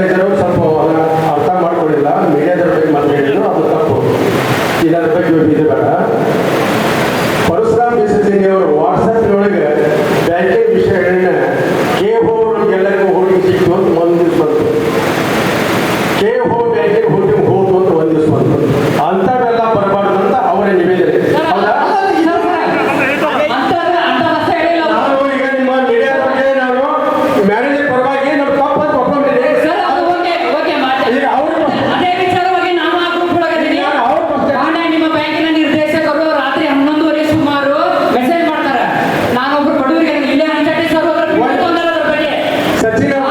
declaró 제가